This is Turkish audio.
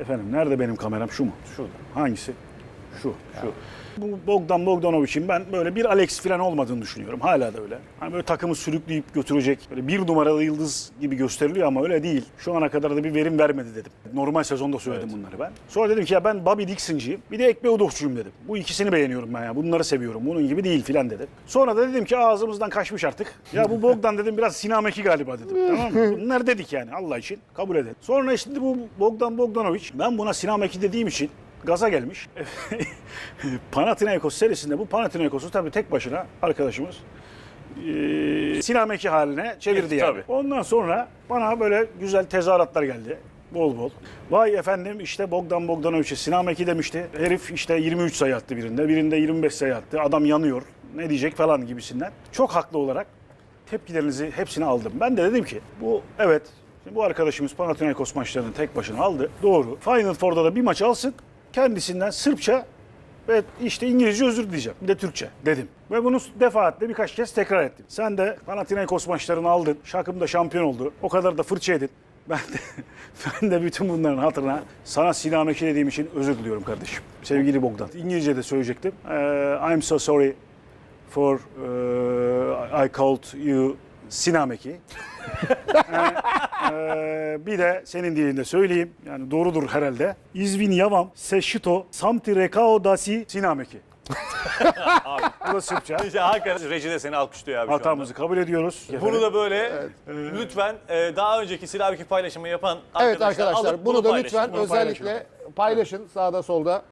Efendim nerede benim kameram? Şu mu? Şurada. Hangisi? Şu, şu. Bu Bogdan Bogdanovic'in ben böyle bir Alex falan olmadığını düşünüyorum. Hala da öyle. Hani böyle takımı sürükleyip götürecek. Böyle bir numaralı yıldız gibi gösteriliyor ama öyle değil. Şu ana kadar da bir verim vermedi dedim. Normal sezonda söyledim bunları ben. Sonra dedim ki ya ben Bobby Dixon'cıyım. Bir de Ekbe Udokçuyum dedim. Bu ikisini beğeniyorum ben ya. Bunları seviyorum. Bunun gibi değil filan dedim. Sonra da dedim ki ağzımızdan kaçmış artık. Ya bu Bogdan dedim biraz Sinameki galiba dedim. tamam mı? Bunlar dedik yani Allah için. Kabul edin. Sonra işte bu Bogdan Bogdanovic ben buna Sinameki dediğim için gaza gelmiş. Panathinaikos serisinde bu Panathinaikos'u tabii tek başına arkadaşımız e, Sinameki haline çevirdi yani. Tabii. Ondan sonra bana böyle güzel tezahüratlar geldi. Bol bol. Vay efendim işte Bogdan Bogdanovic'e Sinameki demişti. Herif işte 23 sayı attı birinde. Birinde 25 sayı attı. Adam yanıyor. Ne diyecek falan gibisinden. Çok haklı olarak tepkilerinizi hepsini aldım. Ben de dedim ki bu evet Şimdi bu arkadaşımız Panathinaikos maçlarını tek başına aldı. Doğru. Final Four'da da bir maç alsın. Kendisinden Sırpça ve işte İngilizce özür dileyeceğim. Bir de Türkçe dedim. Ve bunu defaatle birkaç kez tekrar ettim. Sen de Panathinaikos maçlarını aldın. Şakım da şampiyon oldu. O kadar da fırça edin. Ben de, ben de bütün bunların hatırına sana Sinameki dediğim için özür diliyorum kardeşim. Sevgili Bogdan. İngilizce de söyleyecektim. Ee, I'm so sorry for uh, I called you Sinameki. Ee, bir de senin dilinde söyleyeyim. Yani doğrudur herhalde. İzvin yavam seşito samti rekao dasi sinameki. Bu da Sırpça. İşte hakikaten Reji de seni alkışlıyor abi şu anda. Hatamızı kabul ediyoruz. Bunu da böyle lütfen e, daha önceki Silahbeki paylaşımı yapan Evet arkadaşlar, arkadaşlar alıp bunu da paylaşın. lütfen bunu özellikle paylaşın sağda solda.